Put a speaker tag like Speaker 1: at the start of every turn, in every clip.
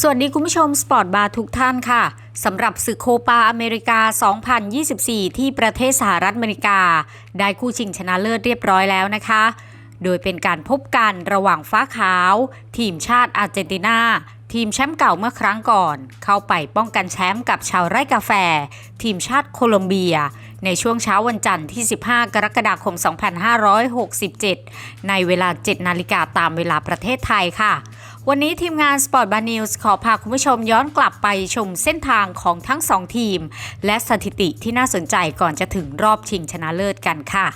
Speaker 1: สวัสดีคุณผู้ชมสปอร์ตบาร์ทุกท่านค่ะสำหรับศึกโคปาอเมริกา 2024 ที่ประเทศสหรัฐอเมริกา ได้คู่ชิงชนะเลิศเรียบร้อยแล้วนะคะ โดยเป็นการพบกันระหว่างฟ้าขาว ทีมชาติอาร์เจนตินา ทีมแชมป์เก่าเมื่อครั้งก่อน เข้าไปป้องกันแชมป์กับชาวไร่กาแฟ ทีมชาติโคลอมเบีย ในช่วงเช้าวันจันทร์ที่ 15 กรกฎาคม 2567 ในเวลา 7 นาฬิกาตามเวลาประเทศไทยค่ะ วันนี้ทีมงาน Sport Bar News ขอพาคุณผู้ชมย้อนกลับไปชมเส้นทางของทั้งสองทีม และสถิติที่น่าสนใจก่อนจะถึงรอบชิงชนะเลิศกันค่ะ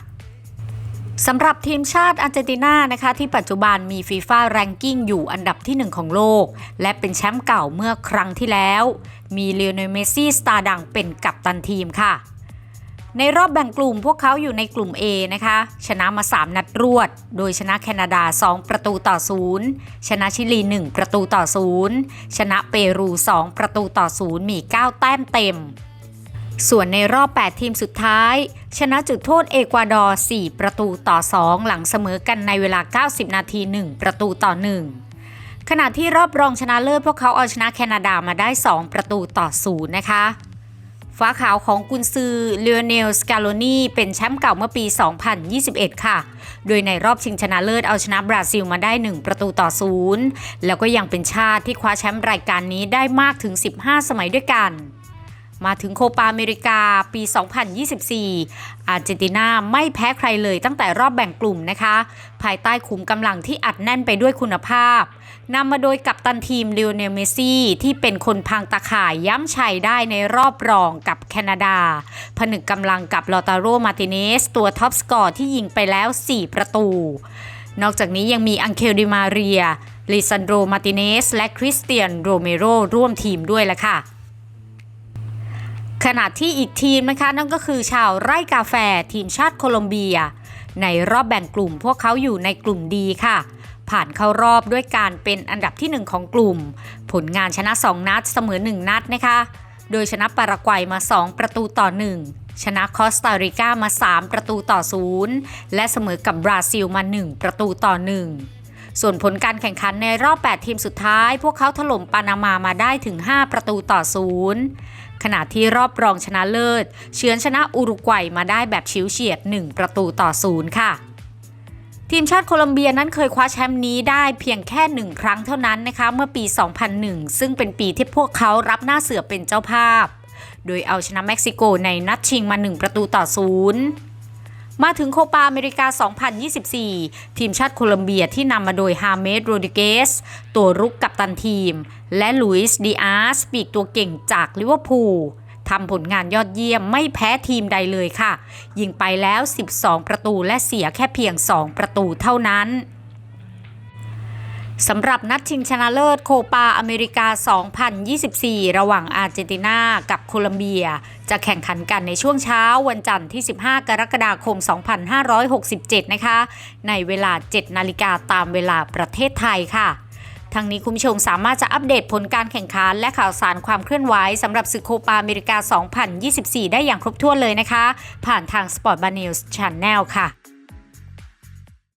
Speaker 1: สำหรับทีมชาติอาร์เจนตินานะคะที่ปัจจุบันมีฟีฟ่าแรงกิ้งอยู่อันดับที่ 1 ของโลก และเป็นแชมป์เก่าเมื่อครั้งที่แล้ว มีเลโอเนเมซี่สตาร์ดังเป็นกัปตันทีมค่ะ ในรอบแบ่งกลุ่มพวกเขาอยู่ในกลุ่ม A นะคะ ชนะมา 3 นัดรวด โดยชนะแคนาดา 2 ประตูต่อ 0 ชนะชิลี 1 ประตูต่อ 0 ชนะเปรู 2 ประตูต่อ 0 มี 9 แต้มเต็ม ส่วนในรอบ 8 ทีมสุดท้าย ชนะจุดโทษเอกวาดอร์ 4 ประตูต่อ 2 หลังเสมอกันในเวลา 90 นาที 1 ประตูต่อ 1ขณะที่รอบรองชนะเลิศพวกเขาเอาชนะแคนาดามาได้ 2 ประตูต่อ0นะคะ ฟ้าขาวของกุนซือเลโอเนลสกาโลนีเป็นแชมป์เก่าเมื่อปี 2021 ค่ะ โดยในรอบชิงชนะเลิศเอาชนะบราซิลมาได้ 1 ประตูต่อ0แล้วก็ยังเป็นชาติที่คว้าแชมป์รายการนี้ได้มากถึง 15 สมัยด้วยกัน มาถึงโคปาอเมริกาปี 2024 อาร์เจนตินาไม่แพ้ใครเลยตั้งแต่รอบแบ่งกลุ่มนะคะ ภายใต้ขุมกำลังที่อัดแน่นไปด้วยคุณภาพนำมาโดยกัปตันทีมเลโอเนลเมสซี่ที่เป็นคนพังตะข่ายย้ำชัยได้ในรอบรองกับแคนาดา ผนึกกำลังกับลอตาโรมาติเนส ตัวท็อปสกอร์ที่ยิงไปแล้ว 4 ประตู นอกจากนี้ยังมีอังเคลดิมาเรียลิซันโดมาติเนส และคริสเตียนโรเมโรร่วมทีมด้วยละค่ะ ขณะที่อีกทีมนะคะนั่นก็คือชาวไร่กาแฟทีมชาติโคลอมเบีย ในรอบแบ่งกลุ่มพวกเขาอยู่ในกลุ่มดีค่ะ ผ่านเข้ารอบด้วยการเป็นอันดับที่ 1 ของกลุ่ม ผลงานชนะ 2 นัดเสมอ 1 นัดนะคะ โดยชนะปารากวัยมา 2 ประตูต่อ 1 ชนะคอสตาริกามา 3 ประตูต่อ 0 และเสมอกับบราซิลมา 1 ประตูต่อ 1ส่วนผลการแข่งขันในรอบ 8 ทีมสุดท้าย พวกเขาถล่มปานามามาได้ถึง 5 ประตูต่อ 0 ขณะที่รอบรองชนะเลิศ เฉือนชนะอุรุกวัยมาได้แบบชิวเฉียด 1 ประตูต่อ0ค่ะทีมชาติโคลอมเบียนั้นเคยคว้าแชมป์นี้ได้เพียงแค่หนึ่งครั้งเท่านั้นนะคะเมื่อปี 2001 ซึ่งเป็นปีที่พวกเขารับหน้าเสือเป็นเจ้าภาพ โดยเอาชนะเม็กซิโกในนัดชิงมา 1 ประตูต่อ0 มาถึงโคปาอเมริกา 2024 ทีมชาติโคลอมเบียที่นำมาโดยฮาเมดโรดิเกส ตัวรุกกับตันทีม และลุยส์ดิอาสปีกตัวเก่งจากลิเวอร์พูลทำผลงานยอดเยี่ยมไม่แพ้ทีมใดเลยค่ะ ยิงไปแล้ว 12 ประตูและเสียแค่เพียง 2 ประตูเท่านั้น สำหรับนัดชิงชนะเลิศโคปาอเมริกา 2024 ระหว่างอาร์เจนตินากับโคลอมเบีย จะแข่งขันกันในช่วงเช้าวันจันทร์ที่ 15 กรกฎาคม 2567 นะคะ ในเวลา 7 นาฬิกาตามเวลาประเทศไทยค่ะทั้งนี้คุณผู้ชมสามารถจะอัปเดตผลการแข่งขันและข่าวสารความเคลื่อนไหวสำหรับศึกโคปาอเมริกา 2024 ได้อย่างครบถ้วนเลยนะคะ ผ่านทาง Sport Bar News Channel ค่ะ